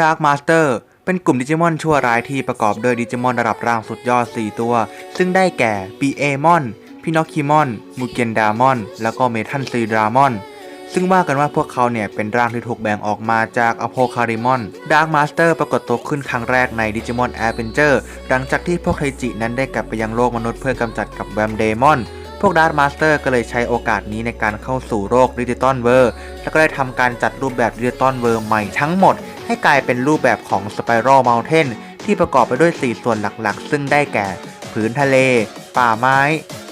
Dark Master เป็นกลุ่มดิจิมอนชั่วร้ายที่ประกอบด้วยดิจิมอนระดับร่างสุดยอด 4 ตัว ซึ่งได้แก่ปีเอมอนพินอคคิมอนมูเกนดามอน แล้วก็เมทันซีดรามอน ซึ่งว่ากันว่าพวกเขาเนี่ยเป็นร่างที่ถูกแบ่งออกมาจากอโพคาริมอนดาร์ m มาสเตอร์ปรากฏตัวขึ้นครั้งแรกในดิจิมอนแอ v เ n นเจอร์หลังจากที่พวกไทจินั้นได้กลับไปยังโลกมนุษย์เพื่อกำจัดกับแวมเดมอนพวกดาร์ m มาสเตอร์ก็เลยใช้โอกาสนี้ในการเข้าสู่โลกดิจิตอลเวอร์ แล้วก็ได้ทำการจัดรูปแบบดิจิตอลเวอร์ใหม่ทั้งหมด ให้กลายเป็นรูปแบบของสไปรัลเมลเทนที่ประกอบไปด้วย 4 ส่วนหลักๆ ซึ่งได้แก่ผืนทะเล ป่าไม้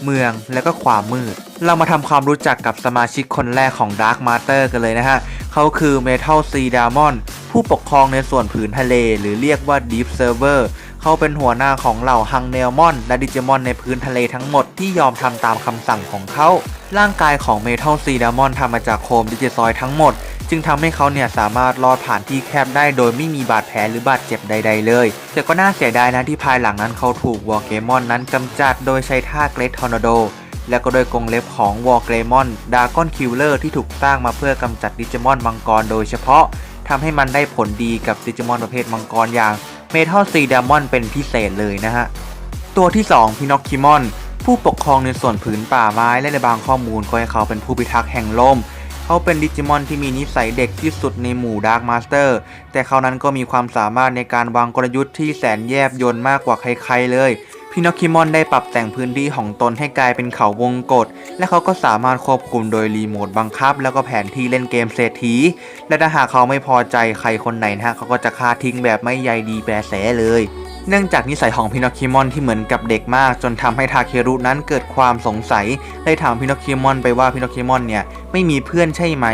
เมือง และก็ความมืด เรามาทำความรู้จักกับสมาชิกคนแรกของ Dark Master กันเลยนะฮะ เขาคือ Metal Sea Demon ผู้ปกครองในส่วนผืนทะเล หรือเรียกว่า Deep Server เขาเป็นหัวหน้าของเหล่าฮังเนลมอนและดิจิมอนในพื้นทะเลทั้งหมดที่ยอมทำตามคำสั่งของเขา ร่างกายของ Metal Sea Demon ทำมาจากโครมดิจิซอยทั้งหมด จึงทำให้เขาเนี่ยสามารถลอดผ่านที่แคบได้โดยไม่มีบาดแผลหรือบาดเจ็บใด ๆ เลย แต่ก็น่าเสียดายนะที่ภายหลังนั้นเขาถูกวอร์เกมอนนั้นกำจัดโดยใช้ท่าเกรททอร์นาโดและก็โดยกรงเล็บของวอร์เกมอนดากอนคิลเลอร์ที่ถูกสร้างมาเพื่อกำจัดดิจิมอนมังกรโดยเฉพาะทำให้มันได้ผลดีกับดิจิมอนประเภทมังกรอย่างเมทัลซีดามอนเป็นพิเศษเลยนะฮะ ตัวที่ 2 พินอคคิมอน ผู้ปกครองในส่วนผืนป่าไม้และในบางข้อมูลก็ให้เขาเป็นผู้พิทักษ์แห่งลม เขาเป็นดิจิมอนที่มีนิสัยเด็กที่สุดในหมู่ดาร์ m มาสเตอร์แต่เขานั้นก็มีความสามารถในการวางกลยุทธ์ที่แสนแยบยลมากกว่าใครๆเลยพินอคคิมอนได้ปรับแต่งพื้นที่ของตนให้กลายเป็นเขาวงกฏและเขาก็สามารถควบคุมโดยรีโมทบังคับ แล้วก็แผนที่เล่นเกมเศรษฐี และถ้าหากเขาไม่พอใจใครคนไหนนะฮะเขาก็จะฆ่าทิ้งแบบไม่ใยดีแปรแสเลย เนื่องจากนิสัยของพินอคคิมอนที่เหมือนกับเด็กมาก จนทำให้ทาเครุนั้นเกิดความสงสัยเลยถามพินอคคิมอนไปว่าพินอคคิมอนเนี่ยไม่มีเพื่อนใช่ไหม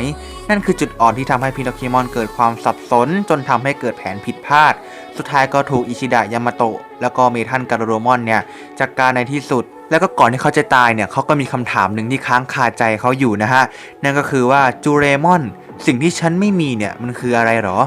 นั่นคือจุดอ่อนที่ทำให้พินอคคิมอนเกิดความสับสน จนทำให้เกิดแผนผิดพลาด สุดท้ายก็ถูกอิชิดะยามาโตะแล้วก็เมทันการโรมอนเนี่ยจัดกการในที่สุดแล้วก็ก่อนที่เขาจะตายเนี่ยเขาก็มีคำถามหนึ่งที่ค้างคาใจเขาอยู่นะฮะนั่นก็คือว่าจูเรมอน สิ่งที่ฉันไม่มีเนี่ยมันคืออะไรหรอ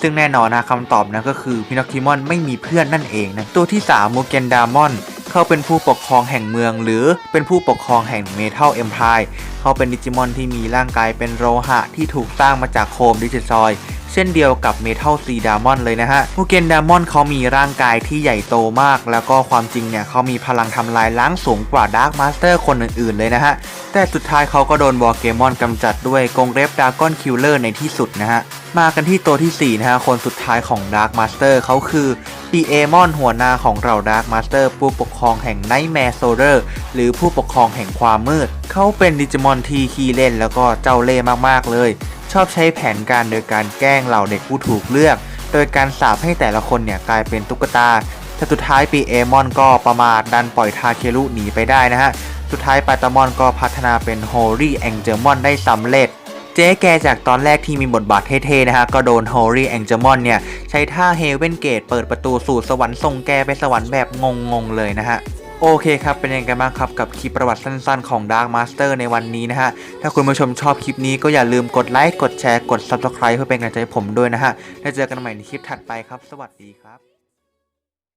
ซึ่งแน่นอนนะคำตอบนะก็คือพินอคคิมอนไม่มีเพื่อนนั่นเองนะตัวที่3มูเกนดามอนเขาเป็นผู้ปกครองแห่งเมือง หรือเป็นผู้ปกครองแห่งเมทัลเอ็มพายเขาเป็นดิจิมอนที่มีร่างกายเป็นโลหะที่ถูกสร้างมาจากโคมดิจิซอย เช่นเดียวกับเมทัลซีดามอนเลยนะฮะมูเกนดามอนเขามีร่างกายที่ใหญ่โตมาก แล้วก็ความจริงเนี่ยเขามีพลังทำลายล้างสูงกว่าดาร์ m มาสเตอร์คนอื่นๆเลยนะฮะ แต่สุดท้ายเขาก็โดนวอร์เกมอนกำจัดด้วยกงเล็บดากอนคิลเลอร์ในที่สุดนะฮะ มากันที่ตัวที่ 4 นะฮะ คนสุดท้ายของ Dark Master เขาคือปีเอมอนหัวหน้าของเรา Dark Master ผู้ปกครองแห่ง Nightmare Soldier หรือผู้ปกครองแห่งความมืด เขาเป็นดิจิมอนที่ขี้เล่นแล้วก็เจ้าเล่ห์มากๆเลย ชอบใช้แผนการโดยการแกล้งเหล่าเด็กผู้ถูกเลือก โดยการสาปให้แต่ละคนเนี่ยกลายเป็นตุ๊กตาแต่สุดท้ายปีเอมอนก็ประมาทดันปล่อยทาเครุหนีไปได้นะฮะ สุดท้ายปาตามอนก็พัฒนาเป็น Holy Angel Mon ได้สำเร็จเจ๊แกจากตอนแรกที่มีบทบาทเท่ๆนะฮะ ก็โดน Holy Angel Mon เนี่ย ใช้ท่า Heaven Gate เปิดประตูสู่สวรรค์ส่งแกไปสวรรค์แบบงงๆเลยนะฮะ โอเคครับเป็นยังไงกันบ้างครับกับคลิปประวัติสั้นๆของ Dark Master ในวันนี้นะฮะ ถ้าคุณผู้ชมชอบคลิปนี้ก็อย่าลืมกดไลค์ กดแชร์ กด Subscribe เพื่อเป็นกำลังใจให้ผมด้วยนะฮะ แล้วเจอกันใหม่ในคลิปถัดไปครับ สวัสดีครับ